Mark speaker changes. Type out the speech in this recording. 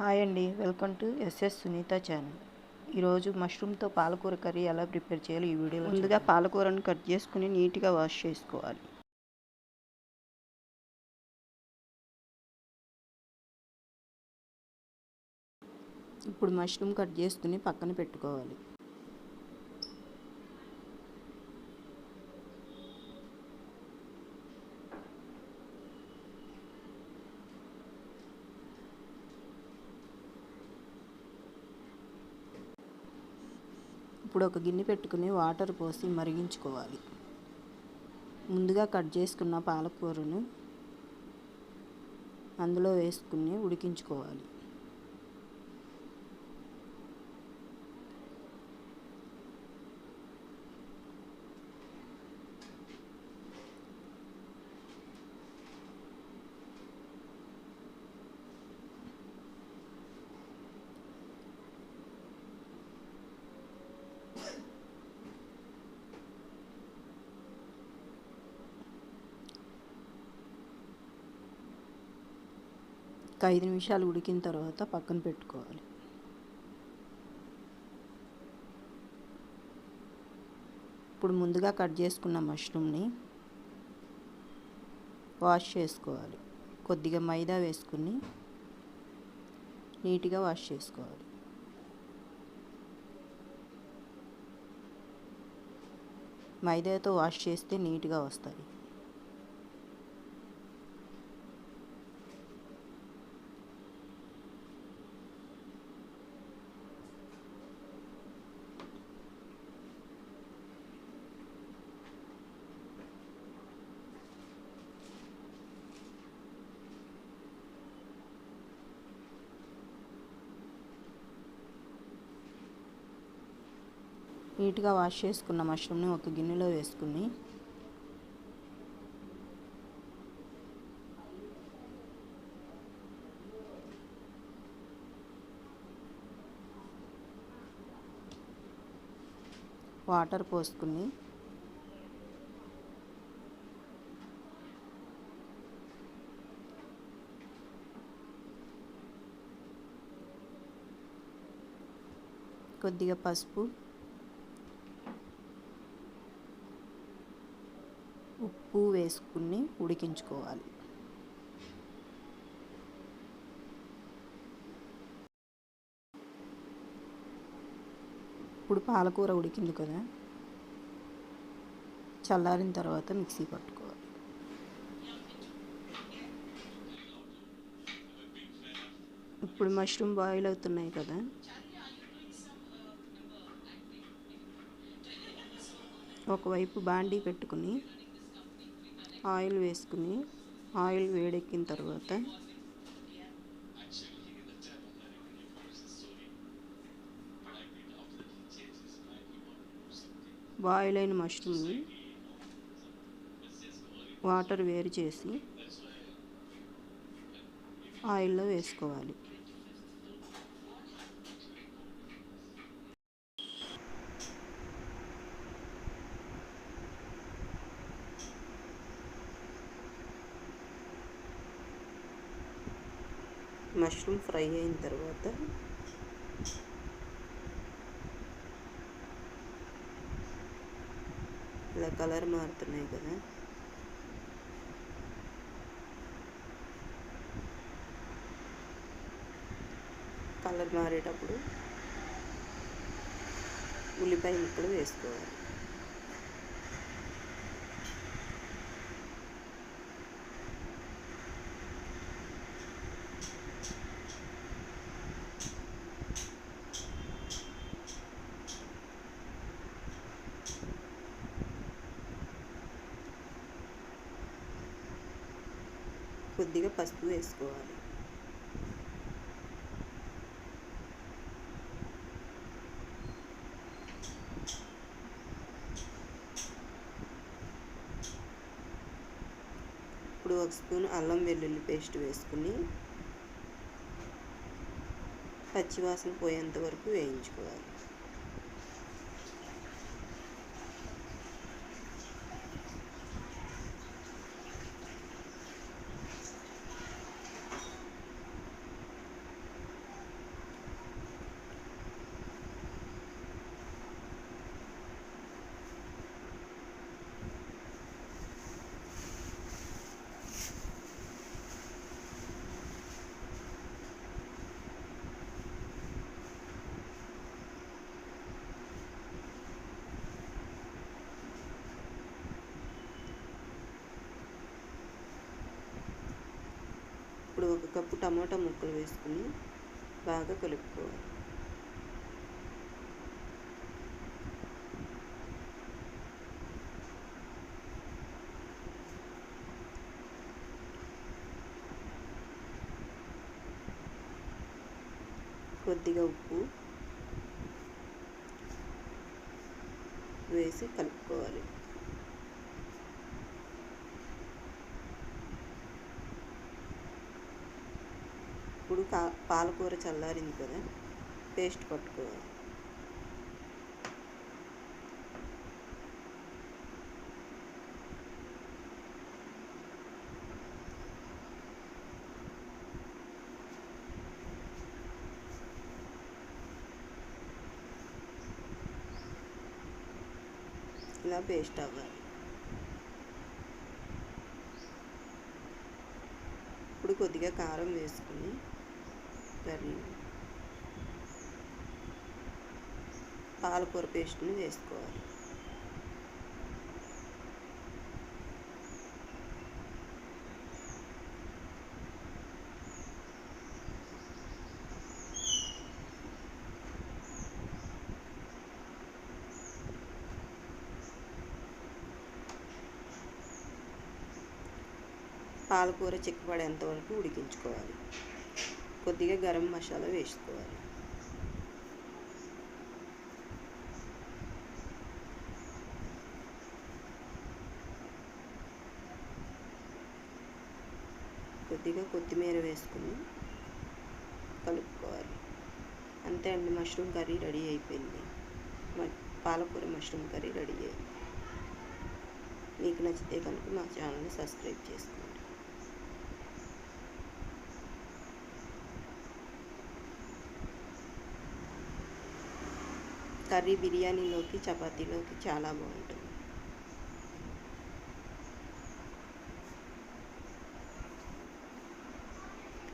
Speaker 1: Hi అండి. Welcome to SS Sunitha channel. ఈరోజు మష్రూమ్తో పాలకూర కర్రీ ఎలా ప్రిపేర్ చేయాలో ఈ వీడియోలో ముందుగా పాలకూరను కట్ చేసుకుని నీట్గా వాష్ చేసుకోవాలి. ఇప్పుడు మష్రూమ్ కట్ చేసుకుని పక్కన పెట్టుకోవాలి. ఇప్పుడు ఒక గిన్నె పెట్టుకుని వాటర్ పోసి మరిగించుకోవాలి. ముందుగా కట్ చేసుకున్న పాలకూరను అందులో వేసుకుని ఉడికించుకోవాలి. ఒక ఐదు నిమిషాలు ఉడికిన తర్వాత పక్కన పెట్టుకోవాలి. ఇప్పుడు ముందుగా కట్ చేసుకున్న మష్రూమ్ని వాష్ చేసుకోవాలి. కొద్దిగా మైదా వేసుకుని నీట్గా వాష్ చేసుకోవాలి. మైదాతో వాష్ చేస్తే నీట్గా వస్తాయి. నీట్గా వాష్ చేసుకున్న మష్రూమ్ని ఒక గిన్నెలో వేసుకుని వాటర్ పోసుకుని కొద్దిగా పసుపు ఉప్పు వేసుకుని ఉడికించుకోవాలి. ఇప్పుడు పాలకూర ఉడికింది కదా. చల్లారిన తర్వాత మిక్సీ పట్టుకోవాలి. ఇప్పుడు మష్రూమ్ బాయిల్ అవుతున్నాయి కదా. ఒకవైపు బాండీ పెట్టుకుని ఆయిల్ వేసుకుని ఆయిల్ వేడెక్కిన తర్వాత బాయిల్ అయిన మష్రూమ్ని వాటర్ వేరు చేసి ఆయిల్లో వేసుకోవాలి. మష్రూమ్ ఫ్రై అయిన తర్వాత ఇలా కలర్ మారుతున్నాయి కదా. కలర్ మారేటప్పుడు ఉల్లిపాయ ముక్కలు వేసుకోవాలి. కొద్దిగా పసుపు వేసుకోవాలి. ఇప్పుడు ఒక స్పూన్ అల్లం వెల్లుల్లి పేస్ట్ వేసుకుని పచ్చివాసన పోయేంత వరకు వేయించుకోవాలి. ఇప్పుడు ఒక కప్పు టమాటా ముక్కలు వేసుకుని బాగా కలుపుకోవాలి. కొద్దిగా ఉప్పు వేసి కలుపుకోవాలి ఇప్పుడు కా పాలకూర చల్లారింది కదా. పేస్ట్ పట్టుకోవాలి. ఇలా పేస్ట్ అవ్వాలి. ఇప్పుడు కొద్దిగా కారం వేసుకుని కర్రీ పాలకూర పేస్ట్ని వేసుకోవాలి. పాలకూర చిక్కబడేంత వరకు ఉడికించుకోవాలి. కొద్దిగా గరం మసాలా వేసుకోవాలి. కొద్దిగా కొత్తిమీర వేసుకుని కలుపుకోవాలి. అంతే అండి మష్రూమ్ కర్రీ రెడీ అయిపోయింది. పాలకూర మష్రూమ్ కర్రీ రెడీ అయింది. మీకు నచ్చితే కనుక మా ఛానల్ని సబ్స్క్రైబ్ చేసుకోండి. కర్రీ బిర్యానీలోకి చపాతీలోకి చాలా బాగుంటుంది.